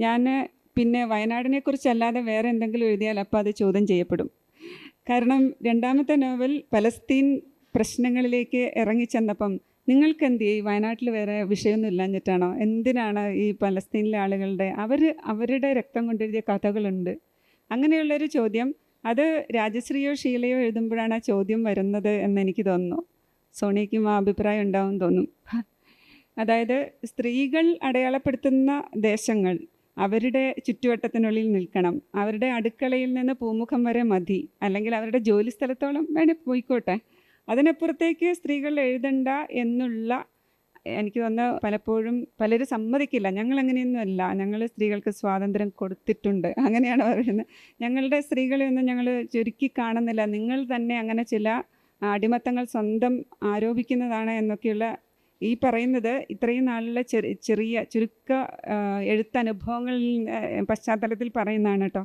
ഞാൻ പിന്നെ വയനാടിനെ കുറിച്ചല്ലാതെ വേറെ എന്തെങ്കിലും എഴുതിയാൽ അപ്പോൾ അത് ചോദ്യം ചെയ്യപ്പെടും. കാരണം രണ്ടാമത്തെ നോവൽ പലസ്തീൻ പ്രശ്നങ്ങളിലേക്ക് ഇറങ്ങിച്ചെന്നപ്പം നിങ്ങൾക്ക് എന്ത് ഈ വയനാട്ടിൽ വേറെ വിഷയമൊന്നും ഇല്ലാഞ്ഞിട്ടാണോ? എന്തിനാണ് ഈ പലസ്തീനിലെ ആളുകളുടെ അവർ അവരുടെ രക്തം കൊണ്ടെഴുതിയ കഥകളുണ്ട്? അങ്ങനെയുള്ളൊരു ചോദ്യം. അത് രാജശ്രീയോ ഷീലയോ എഴുതുമ്പോഴാണ് ആ ചോദ്യം വരുന്നത് എന്ന് എനിക്ക് തോന്നുന്നു. സോണിയയ്ക്കും ആ അഭിപ്രായം ഉണ്ടാവും തോന്നും. അതായത് സ്ത്രീകൾ അടയാളപ്പെടുത്തുന്ന ദേശങ്ങൾ അവരുടെ ചുറ്റുവട്ടത്തിനുള്ളിൽ നിൽക്കണം. അവരുടെ അടുക്കളയിൽ നിന്ന് പൂമുഖം വരെ മതി. അല്ലെങ്കിൽ അവരുടെ ജോലി സ്ഥലത്തോളം വേണേൽ പോയിക്കോട്ടെ. അതിനപ്പുറത്തേക്ക് സ്ത്രീകൾ എഴുതണ്ട എന്നുള്ള എനിക്ക് തോന്ന പലപ്പോഴും പലരും സമ്മതിക്കില്ല. ഞങ്ങൾ അങ്ങനെയൊന്നുമല്ല ഞങ്ങൾ സ്ത്രീകൾക്ക് സ്വാതന്ത്ര്യം കൊടുത്തിട്ടുണ്ട്. അങ്ങനെയാണ് പറയുന്നത്. ഞങ്ങളുടെ സ്ത്രീകളെ സ്ത്രീകളെയൊന്നും ഞങ്ങൾ ചുരുക്കി കാണുന്നില്ല. നിങ്ങൾ തന്നെ അങ്ങനെ ചില അടിമത്തങ്ങൾ സ്വന്തം ആരോപിക്കുന്നതാണ് എന്നൊക്കെയുള്ള ഈ പറയുന്നത് ഇത്രയും നാളിലെ ചെറിയ ചുരുക്ക എഴുത്തനുഭവങ്ങളിൽ പശ്ചാത്തലത്തിൽ പറയുന്നതാണ് കേട്ടോ